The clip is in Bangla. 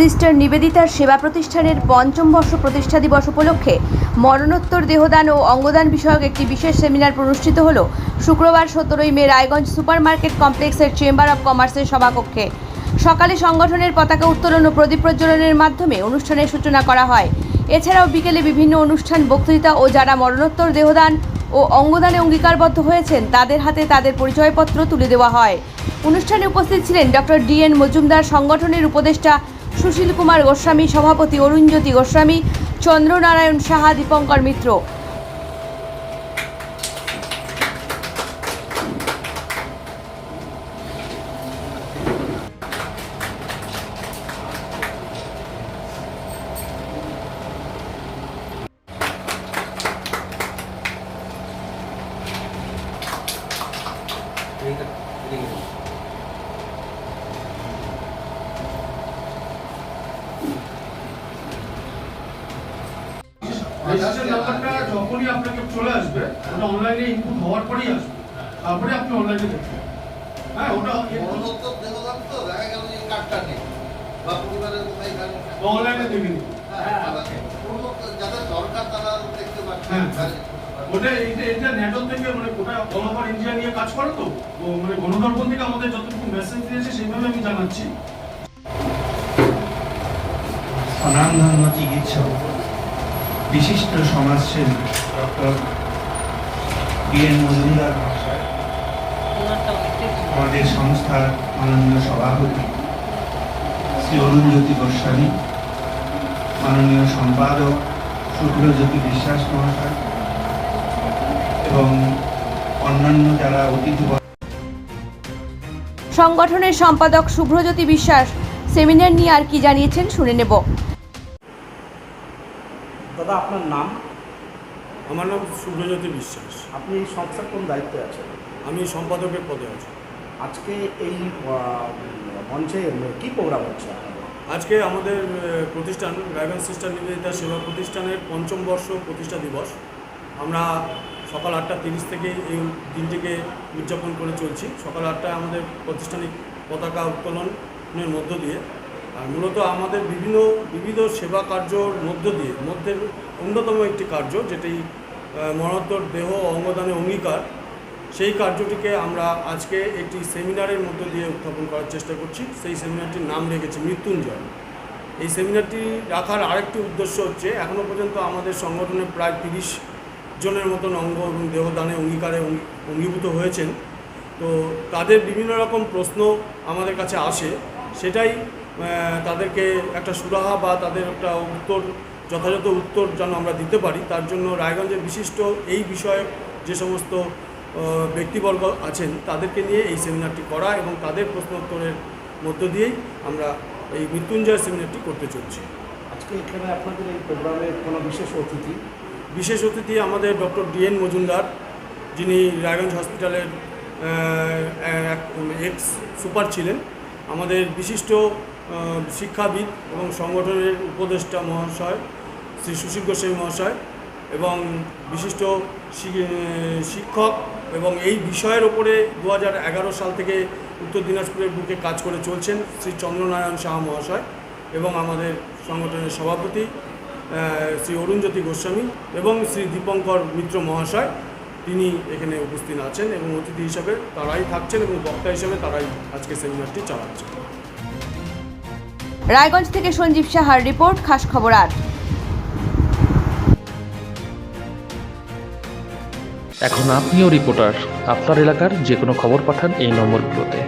সিস্টার নিবেদিতার সেবা প্রতিষ্ঠানের পঞ্চম বর্ষ প্রতিষ্ঠা দিবস উপলক্ষে মরণোত্তর দেহদান ও অঙ্গদান বিষয়ক একটি বিশেষ সেমিনার অনুষ্ঠিত হল শুক্রবার সতেরোই মে রায়গঞ্জ সুপার মার্কেট কমপ্লেক্সের চেম্বার অব কমার্সের সভাকক্ষে সকালে সংগঠনের পতাকা উত্তোলন ও প্রদীপ প্রজ্বলনের মাধ্যমে অনুষ্ঠানের সূচনা করা হয়। এছাড়াও বিকেলে বিভিন্ন অনুষ্ঠান বক্তৃতা ও যারা মরণোত্তর দেহদান ও অঙ্গদানে অঙ্গীকারবদ্ধ হয়েছেন, তাদের হাতে তাদের পরিচয়পত্র তুলে দেওয়া হয়। অনুষ্ঠানে উপস্থিত ছিলেন ডক্টর ডি এন মজুমদার, সংগঠনের উপদেষ্টা সুশীল কুমার গোস্বামী সভাপতি অরুণজ্যোতি গোস্বামী চন্দ্রনারায়ণ সাহা দীপঙ্কর মিত্র। রেজিস্ট্রেশন নাম্বারটা যখনই আপনাকে চলে আসবে ওটা অনলাইনে ইনপুট হওয়ার পরেই আসবে। তারপরে আপনি অনলাইনে দেখবেন। হ্যাঁ ওটা দেহদান তো দেখা গেল যে কার্ডটা নেই। বা পরিবারের কোথায় গেল অনলাইনে দেখে যাদের দরকার তারা দেখতে হ্যাঁ। পাচ্ছে ওটা এইটা এটা নেটল থেকে মানে ওটা অল ওভার ইন্ডিয়া নিয়ে কাজ করে তো। মানে গণদর্পণ থেকে আমাদের যতটুকু মেসেজ দিয়েছে সেইভাবে আমি জানাচ্ছি। স্বনামধন্য চিকিৎসক। বিশিষ্ট সমাজসেবী ডক্টর বি এন মজুমদার মহাশয়, আমাদের সংস্থার মাননীয় সভাপতি শ্রী অরুণজ্যোতি গোস্বামী, মাননীয় সম্পাদক শুক্রজ্যোতি বিশ্বাস মহাশয় এবং অন্যান্য যারা অতিথি সংগঠনের সম্পাদক শুভ্রজ্যোতি বিশ্বাস, সেমিনার নিয়ে আর কি জানিয়েছেন শুনে নেব। দাদা আপনার নাম? আমার নাম শুভ্রজ্যোতি বিশ্বাস। আপনি এই সংস্থার কোন দায়িত্বে আছেন? আমি সম্পাদকের পদে আছি। আজকে এই মঞ্চে কি প্রোগ্রাম হচ্ছে আজকে আমাদের প্রতিষ্ঠান রায়গঞ্জ সিস্টার নিবেদিতা সেবা প্রতিষ্ঠানের পঞ্চম বর্ষ প্রতিষ্ঠা দিবস। আমরা সকাল আটটা তিরিশ থেকে এই দিনটিকে উদযাপন করে চলছি। সকাল আটটায় আমাদের প্রতিষ্ঠানিক পতাকা উত্তোলনের মধ্য দিয়ে আর মূলত আমাদের বিভিন্ন বিবিধ সেবা কার্যর মধ্য দিয়ে, মধ্যে অন্যতম একটি কার্য যেটি মরণোত্তর দেহ অঙ্গদানের অঙ্গীকার, সেই কার্যটিকে আমরা আজকে একটি সেমিনারের মধ্য দিয়ে উত্থাপন করার চেষ্টা করছি। সেই সেমিনারটির নাম রেখেছি মৃত্যুঞ্জয়। এই সেমিনারটি রাখার আরেকটি উদ্দেশ্য হচ্ছে এখনও পর্যন্ত আমাদের সংগঠনে প্রায় তিরিশ জনের মতন অঙ্গ এবং দেহদানে অঙ্গীকারে অঙ্গীভূত হয়েছেন। তো তাদের বিভিন্ন রকম প্রশ্ন আমাদের কাছে আসে। সেটাই তাদেরকে একটা সুরাহা বা তাদের একটা উত্তর যথাযথ উত্তর যেন আমরা দিতে পারি তার জন্য রায়গঞ্জের বিশিষ্ট এই বিষয়ে যে সমস্ত ব্যক্তিবর্গ আছেন তাদেরকে নিয়ে এই সেমিনারটি করা এবং তাদের প্রশ্ন উত্তরের মধ্য দিয়েই আমরা এই মৃত্যুঞ্জয় সেমিনারটি করতে চলছি। আজকে এখানে আপনাদের এই প্রোগ্রামে কোনো বিশেষ অতিথি? বিশেষ অতিথি আমাদের ডক্টর ডিএন মজুমদার যিনি রায়গঞ্জ হসপিটালের এক্স সুপার ছিলেন। আমাদের বিশিষ্ট শিক্ষাবিদ এবং সংগঠনের উপদেষ্টা মহাশয়, শ্রী সুশীল গোস্বামী মহাশয় এবং বিশিষ্ট শিক্ষক এবং এই বিষয়ের ওপরে দু হাজার এগারো সাল থেকে উত্তর দিনাজপুরের বুকে কাজ করে চলছেন শ্রী চন্দ্রনারায়ণ সাহা মহাশয় এবং আমাদের সংগঠনের সভাপতি শ্রী অরুণজ্যোতি গোস্বামী এবং শ্রী দীপঙ্কর মিত্র মহাশয়। তিনি এখানে উপস্থিত আছেন এবং অতিথি হিসাবে তারাই থাকছেন এবং বক্তা হিসেবে তারাই আজকে সেমিনারটি চালাচ্ছেন। রায়গঞ্জ থেকে সঞ্জীব সাহার রিপোর্ট, খাস খবর আট। এখন আপনিও রিপোর্টার। আপনার এলাকার যে কোনো খবর পাঠান এই নম্বরগুলোতে।